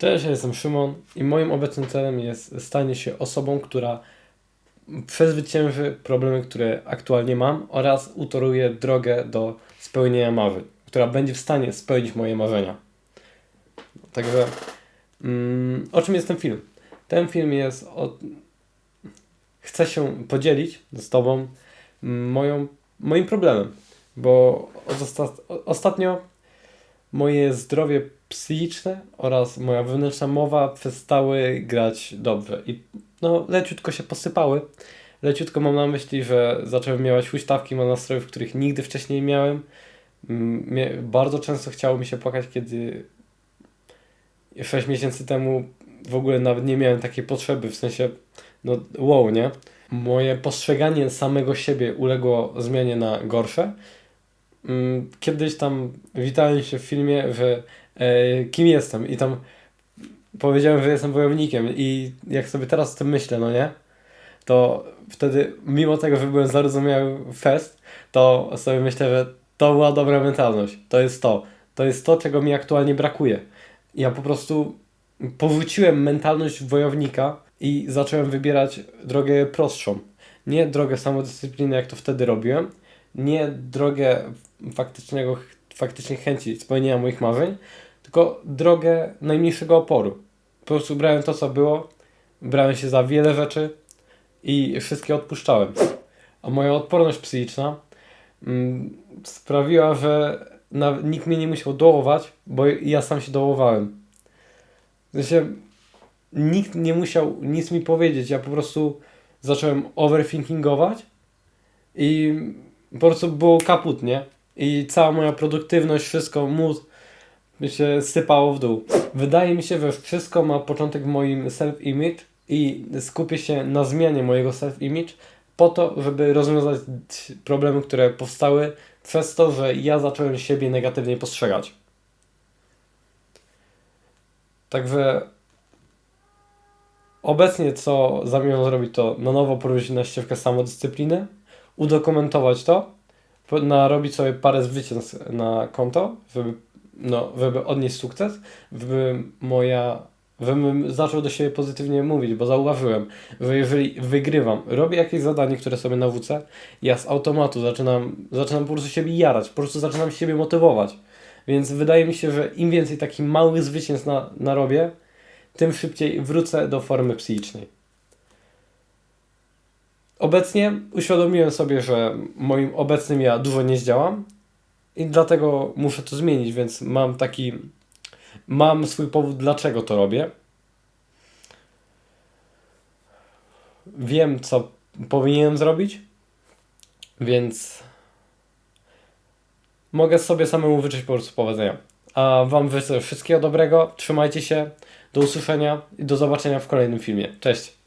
Cześć, ja jestem Szymon i moim obecnym celem jest stanie się osobą, która przezwycięży problemy, które aktualnie mam oraz utoruje drogę do spełnienia marzeń, która będzie w stanie spełnić moje marzenia. Także mm, o czym jest ten film? Ten film jest o... Chcę się podzielić z Tobą moją, moim problemem, bo ostatnio moje zdrowie psychiczne oraz moja wewnętrzna mowa przestały grać dobrze i no leciutko się posypały. Leciutko mam na myśli, że zacząłem mieć huśtawki, mam nastrojów, których nigdy wcześniej nie miałem. Mm, bardzo często chciało mi się płakać, kiedy 6 miesięcy temu w ogóle nawet nie miałem takiej potrzeby, w sensie no wow, nie? Moje postrzeganie samego siebie uległo zmianie na gorsze. Mm, Kiedyś tam witałem się w filmie, że kim jestem i tam powiedziałem, że jestem wojownikiem i jak sobie teraz o tym myślę, no nie? To wtedy, mimo tego, że byłem zarozumiały fest, to sobie myślę, że to była dobra mentalność. To jest to. To jest to, czego mi aktualnie brakuje. Ja po prostu powróciłem mentalność wojownika i zacząłem wybierać drogę prostszą. Nie drogę samodyscypliny, jak to wtedy robiłem, nie drogę faktycznego, faktycznej chęci spełnienia moich marzeń, tylko drogę najmniejszego oporu. Po prostu brałem to, co było, brałem się za wiele rzeczy i wszystkie odpuszczałem. A moja odporność psychiczna mm, sprawiła, że na, nikt mnie nie musiał dołować, bo ja sam się dołowałem. Sensie, nikt nie musiał nic mi powiedzieć, ja po prostu zacząłem overthinkingować i po prostu było kaput, nie? I cała moja produktywność, wszystko, mózg mi się sypało w dół. Wydaje mi się, że wszystko ma początek w moim self-image i skupię się na zmianie mojego self-image po to, żeby rozwiązać problemy, które powstały przez to, że ja zacząłem siebie negatywnie postrzegać. Także obecnie co zamierzam zrobić to na nowo powrócić na ścieżkę samodyscypliny, udokumentować to, narobić sobie parę zwycięstw na konto, żeby, no, żeby odnieść sukces, żeby moja żebym zaczął do siebie pozytywnie mówić, bo zauważyłem, że jeżeli wygrywam, robię jakieś zadanie, które sobie nawrócę, ja z automatu zaczynam, zaczynam po prostu siebie jarać, po prostu zaczynam siebie motywować. Więc wydaje mi się, że im więcej takich małych zwycięstw na, narobię, tym szybciej wrócę do formy psychicznej. Obecnie uświadomiłem sobie, że moim obecnym ja dużo nie zdziałam i dlatego muszę to zmienić, więc mam taki mam swój powód, dlaczego to robię. Wiem, co powinienem zrobić, więc mogę sobie samemu wyczyć po prostu powodzenia. A Wam życzę wszystkiego dobrego, trzymajcie się, do usłyszenia i do zobaczenia w kolejnym filmie. Cześć!